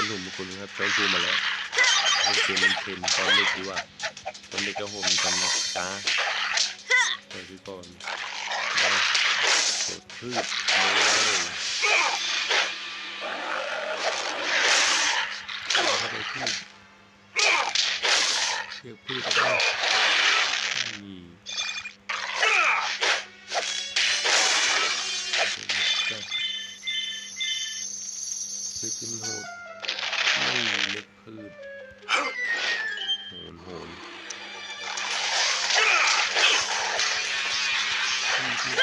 คนหุ่มคนครับจอยชูมาแล้วเล่นเกมมันเทนตอนเล็กดีกว่าตอนเล็กก็โหมกันนะจ้าเดี๋ยวดูก่อนเอากดพืชเลยเอาเข้าไปพืชเชือกพืชก็ได้ โหนโหนพืชพืช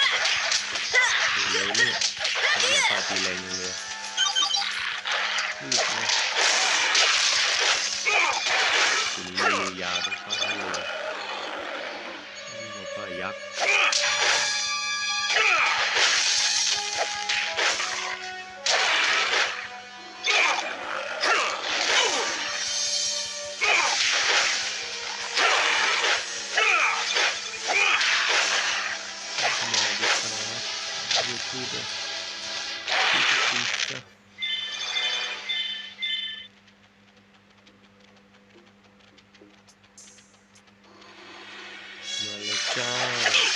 โหนเลยเนี่ยทำไมปาตีแรงยังเลยคุณไม่มียาต้องเข้าให้เลย ครับยูทู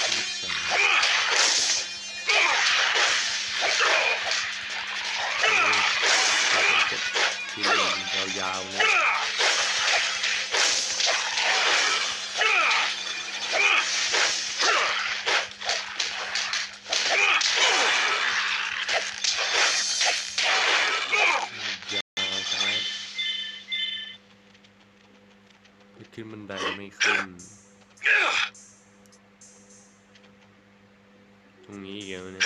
ขึ้นบันไดไม่ขึ้น ตรงนี้อีกแล้วเนี่ย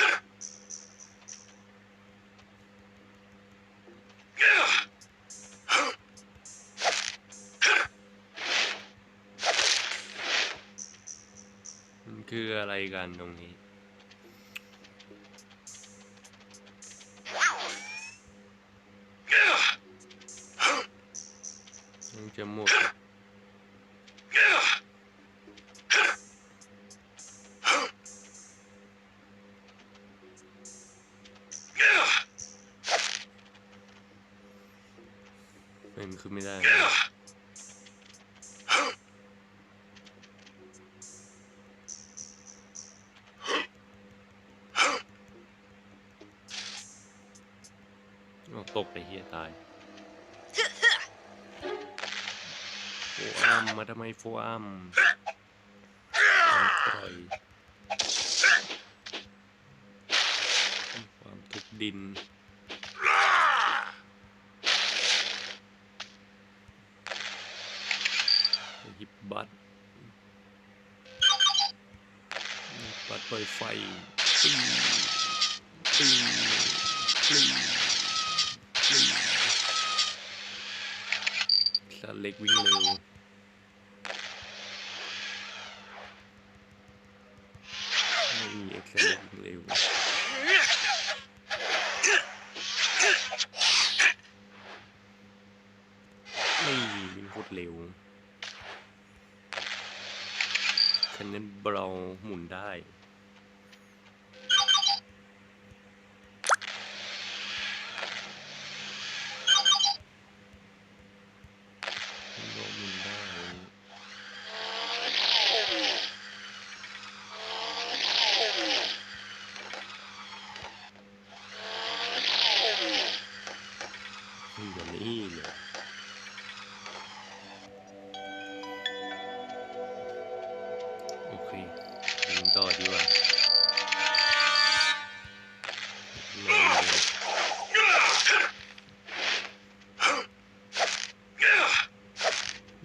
มันคืออะไรกันตรงนี้ยังจะห มดเป็นไม่ได้เอาตกไปเฮียตายโฟอัมมาทำไมโฟอัมปล่อยความทุกดิน หยิบบัตรบัตรเปิดไฟปิ้งปิ้งปิ้งปิ้งสัตว์เล็กวิ่งเร็วไม่มีเอ็กซ์เล็กวิ่งเร็วไม่มีวิ่งโคตรเร็ว คันนั้นเบราหมุนได้ ต่อดีกว่า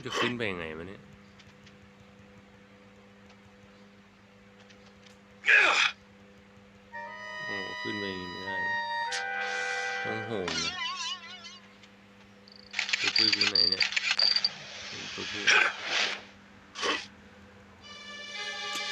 จะขึ้นไปยังไงวะเนี่ยโอ้ขึ้นไปย่างไม่ได้ต้องโหนนะตัวปืนอยู่ไหนเนี่ยตัวปืน